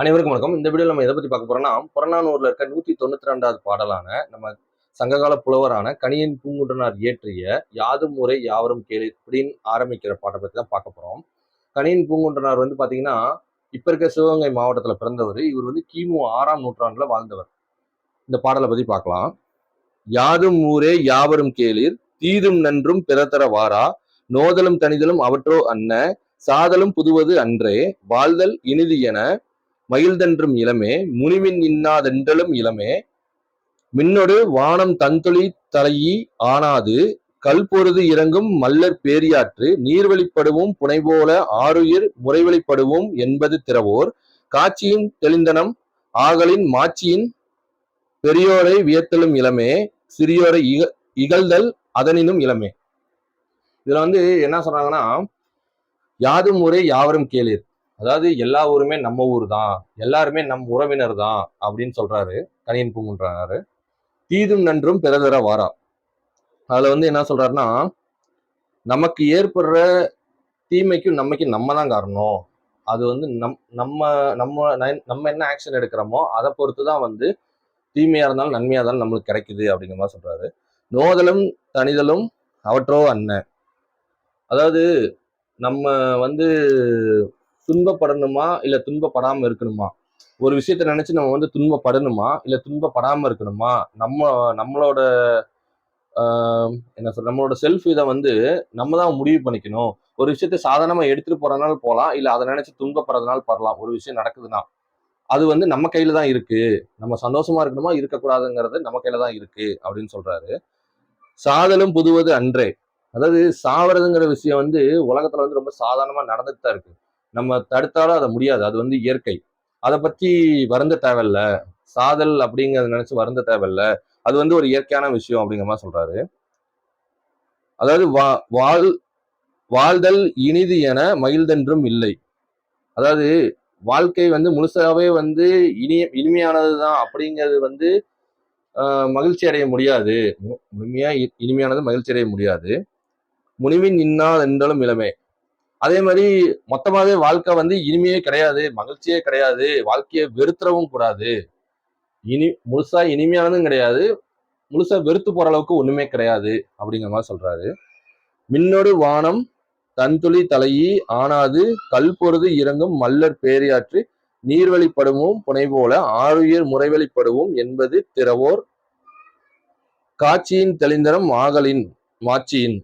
அனைவருக்கும் வணக்கம். இந்த வீடியோ நம்ம எதை பத்தி பார்க்க போறோம்னா புறநானூர்ல இருக்க நூத்தி தொண்ணூத்தி ரெண்டாவது பாடலான நம்ம சங்ககால புலவரான கணியன் பூங்குன்றனார் இயற்றிய யாதும் முறை யாவரும் கேளு அப்படின்னு ஆரம்பிக்கிற பாட்டை பத்தி தான் பார்க்க போறோம். கணியன் பூங்குன்றனார் வந்து பாத்தீங்கன்னா இப்ப இருக்க சிவகங்கை மாவட்டத்துல பிறந்தவர். இவர் வந்து கிமு ஆறாம் நூற்றாண்டுல வாழ்ந்தவர். இந்த பாடலை பத்தி பார்க்கலாம். யாதும் ஊரே யாவரும் கேளிர் தீதும் நன்றும் பிறத்தர வாரா. நோதலும் தனிதலும் அவற்றோ அன்ன சாதலும் புதுவது அன்றே. வாழ்தல் இனிது என மயில்தன்றும் இளமே முனிவின் இன்னாதென்றலும் இளமே மின்னொடு வானம் தந்தொழி தலையி ஆனாது கல் பொருது இறங்கும் மல்லர் பேரியாற்று நீர்வழிப்படுவோம் புனைபோல ஆறுயிர் முறைவழிப்படுவோம் என்பது திறவோர் காட்சியின் தெளிந்தனம் ஆகலின் மாட்சியின் பெரியோரை வியத்தலும் இளமே சிறியோரை இக இகழ்தல் அதனினும் இளமே. இதுல வந்து என்ன சொல்றாங்கன்னா யாதும் ஊரே யாவரும் கேளீர். அதாவது எல்லா ஊருமே நம்ம ஊர் தான் எல்லாருமே நம் உறவினர் தான் அப்படின்னு சொல்றாரு கணியன் பூங்குன்றாரு தீதும் நன்றும் பிறதர வாரா. அதுல வந்து என்ன சொல்றாருன்னா நமக்கு ஏற்படுற தீமைக்கும் நம்மைக்கும் நம்ம தான் காரணம். அது வந்து நம் நம்ம நம்ம ந- நம்ம என்ன ஆக்ஷன் எடுக்கிறோமோ அதை பொறுத்து தான் வந்து தீமையா இருந்தாலும் நன்மையா இருந்தாலும் நம்மளுக்கு கிடைக்குது அப்படிங்கிற மாதிரி சொல்றாரு. நோதலும் தனிதலும் அவற்றோ அண்ணன் அதாவது நம்ம வந்து துன்பப்படணுமா இல்ல துன்பப்படாம இருக்கணுமா? ஒரு விஷயத்த நினைச்சு நம்ம வந்து துன்பப்படணுமா இல்ல துன்பப்படாம இருக்கணுமா? நம்ம நம்மளோட என்ன சொல்ற நம்மளோட செல்ஃப் இதை வந்து நம்ம தான் முடிவு பண்ணிக்கணும். ஒரு விஷயத்த சாதாரணமா எடுத்துட்டு போறதுனால போகலாம் இல்ல அதை நினைச்சு துன்பப்படுறதுனால பரலாம். ஒரு விஷயம் நடக்குதுன்னா அது வந்து நம்ம கையில தான் இருக்கு. நம்ம சந்தோஷமா இருக்கணுமா இருக்கக்கூடாதுங்கிறது நம்ம கையில தான் இருக்கு அப்படின்னு சொல்றாரு. சாதலும் புதுவது அன்றே. அதாவது சாவறதுங்கிற விஷயம் வந்து உலகத்துல வந்து ரொம்ப சாதாரணமா நடந்துட்டு தான் இருக்கு. நம்ம தடுத்தாலும் அதை முடியாது. அது வந்து இயற்கை. அதை பத்தி வருந்த தேவையில்ல. சாதல் அப்படிங்கறத நினைச்சு வருந்த தேவையில்ல. அது வந்து ஒரு இயற்கையான விஷயம் அப்படிங்கிற மாதிரி சொல்றாரு. அதாவது வா வாழ் வாழ்தல் இனிது என மகிழ்தென்றும் இல்லை. அதாவது வாழ்க்கை வந்து முழுசாவே வந்து இனிய இனிமையானது தான் அப்படிங்கிறது வந்து மகிழ்ச்சி அடைய முடியாது. முழுமையா இ- இனிமையானது மகிழ்ச்சி அடைய முடியாது. முனிவின் இன்னால் என்றாலும் இளமை. அதே மாதிரி மொத்தமாவே வாழ்க்கை வந்து இனிமையே கிடையாது மகிழ்ச்சியே கிடையாது வாழ்க்கையை வெறுத்துறவும் கூடாது. இனி முழுசா இனிமையானதும் கிடையாது முழுசா வெறுத்து போற அளவுக்கு ஒண்ணுமே கிடையாது அப்படிங்கிற மாதிரி சொல்றாரு. மின்னொடு வானம் தன்துளி தலையி ஆனாது கல் பொருது இறங்கும் மல்லர் பேரியாற்று நீர்வழிப்படுவோம் புனைபோல ஆறுயிர் முறைவழிப்படுவோம் என்பது திறவோர். காட்சியின் தெளிந்தரம் ஆகலின் மாட்சியின்.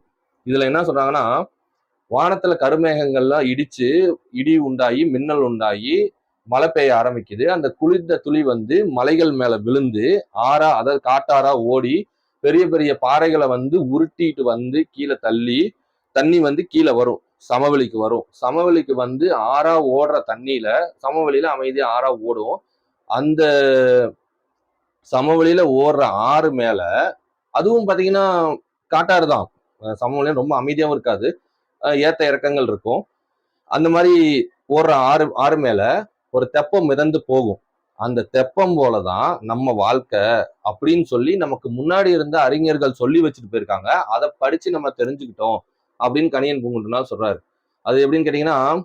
இதுல என்ன சொல்றாங்கன்னா வானத்துல கருமேகங்கள்லாம் இடிச்சு இடி உண்டாகி மின்னல் உண்டாகி மழை பெய்ய ஆரம்பிக்குது. அந்த குளிர்ந்த துளி வந்து மலைகள் மேல விழுந்து ஆறா அதாவது காட்டாரா ஓடி பெரிய பெரிய பாறைகளை வந்து உருட்டிட்டு வந்து கீழே தள்ளி தண்ணி வந்து கீழே வரும். சமவெளிக்கு வரும். சமவெளிக்கு வந்து ஆறா ஓடுற தண்ணியில சமவெளியில அமைதியா ஆறா ஓடும். அந்த சமவெளியில ஓடுற ஆறு மேல அதுவும் பாத்தீங்கன்னா காட்டாறு தான். சமவெளியும் ரொம்ப அமைதியாவும் இருக்காது. ஏற்ற ஏத்த இறக்கங்கள் இருக்கும். அந்த மாதிரி ஓடுற ஆறு ஆறு மேல ஒரு தெப்பம் மிதந்து போகும். அந்த தெப்பம் போலதான் நம்ம வாழ்க்கை அப்படின்னு சொல்லி நமக்கு முன்னாடி இருந்த அறிஞர்கள் சொல்லி வச்சுட்டு போயிருக்காங்க. அதை படிச்சு நம்ம தெரிஞ்சுக்கிட்டோம் அப்படின்னு கணியன் பூங்குன்றனார் சொல்றாரு. அது எப்படின்னு கேட்டீங்கன்னா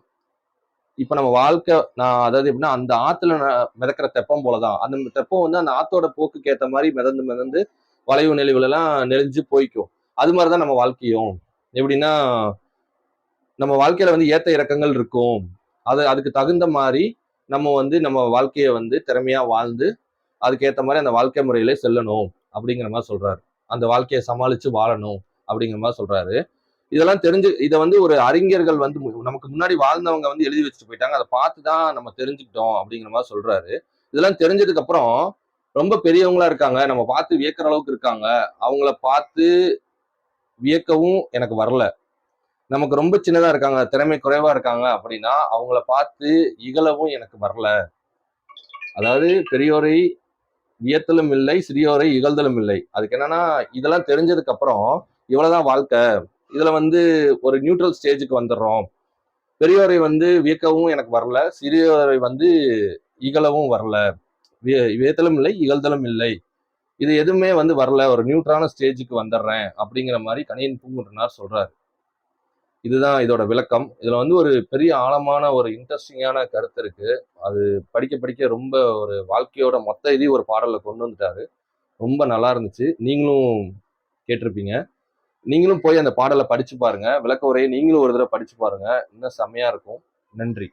இப்ப நம்ம வாழ்க்கை நான் அதாவது எப்படின்னா அந்த ஆத்துல ந- மிதக்கிற தெப்பம் போலதான். அந்த தெப்பம் வந்து அந்த ஆத்தோட போக்குக்கு ஏத்த மாதிரி மிதந்து மிதந்து வளைவு நெளிவுல எல்லாம் நெளிஞ்சு போய்க்கும். அது மாதிரிதான் நம்ம வாழ்க்கையும். எப்படின்னா நம்ம வாழ்க்கையில வந்து ஏத்த இறக்கங்கள் இருக்கும். அது அதுக்கு தகுந்த மாதிரி நம்ம வந்து நம்ம வாழ்க்கையை வந்து திறமையா வாழ்ந்து அதுக்கேற்ற மாதிரி அந்த வாழ்க்கை முறையிலே செல்லணும் அப்படிங்கிற மாதிரி சொல்றாரு. அந்த வாழ்க்கையை சமாளிச்சு வாழணும் அப்படிங்கிற மாதிரி சொல்றாரு. இதெல்லாம் தெரிஞ்சு இதை வந்து ஒரு அறிஞர்கள் வந்து நமக்கு முன்னாடி வாழ்ந்தவங்க வந்து எழுதி வச்சுட்டு போயிட்டாங்க. அதை பார்த்து தான் நம்ம தெரிஞ்சுக்கிட்டோம் அப்படிங்கிற மாதிரி சொல்றாரு. இதெல்லாம் தெரிஞ்சதுக்கு அப்புறம் ரொம்ப பெரியவங்களா இருக்காங்க. நம்ம பார்த்து வியக்கிற அளவுக்கு இருக்காங்க. அவங்கள பார்த்து வியக்கவும் எனக்கு வரல. நமக்கு ரொம்ப சின்னதா இருக்காங்க திறமை குறைவா இருக்காங்க அப்படின்னா அவங்கள பார்த்து இகழவும் எனக்கு வரல. அதாவது பெரியோரை வியத்தலும் இல்லை சிறியோரை இகழ்தலும் இல்லை. அதுக்கு என்னன்னா இதெல்லாம் தெரிஞ்சதுக்கு அப்புறம் இவ்வளவுதான் வாழ்க்கை. இதுல வந்து ஒரு நியூட்ரல் ஸ்டேஜுக்கு வந்துடுறோம். பெரியோரை வந்து வியக்கவும் எனக்கு வரல. சிறியோரை வந்து இகழவும் வரல. விய- வியத்தலும் இல்லை இகழ்தலும் இல்லை. இது எதுவுமே வந்து வரல. ஒரு நியூட்ரான ஸ்டேஜுக்கு வந்துடுறேன் அப்படிங்கிற மாதிரி கணியன் பூங்குன்றனார் சொல்றாரு. இதுதான் இதோட விளக்கம். இதில் வந்து ஒரு பெரிய ஆழமான ஒரு இன்ட்ரெஸ்டிங்கான கருத்து இருக்குது அது படிக்க படிக்க ரொம்ப ஒரு வாழ்க்கையோட மொத்த இதையும் ஒரு பாடலில் கொண்டு வந்துட்டாரு. ரொம்ப நல்லா இருந்துச்சு. நீங்களும் கேட்டிருப்பீங்க. நீங்களும் போய் அந்த பாடலை படித்து பாருங்கள் விளக்க உரையை நீங்களும் ஒரு தடவை படித்து பாருங்கள் இன்னும் செம்மையாக இருக்கும். நன்றி.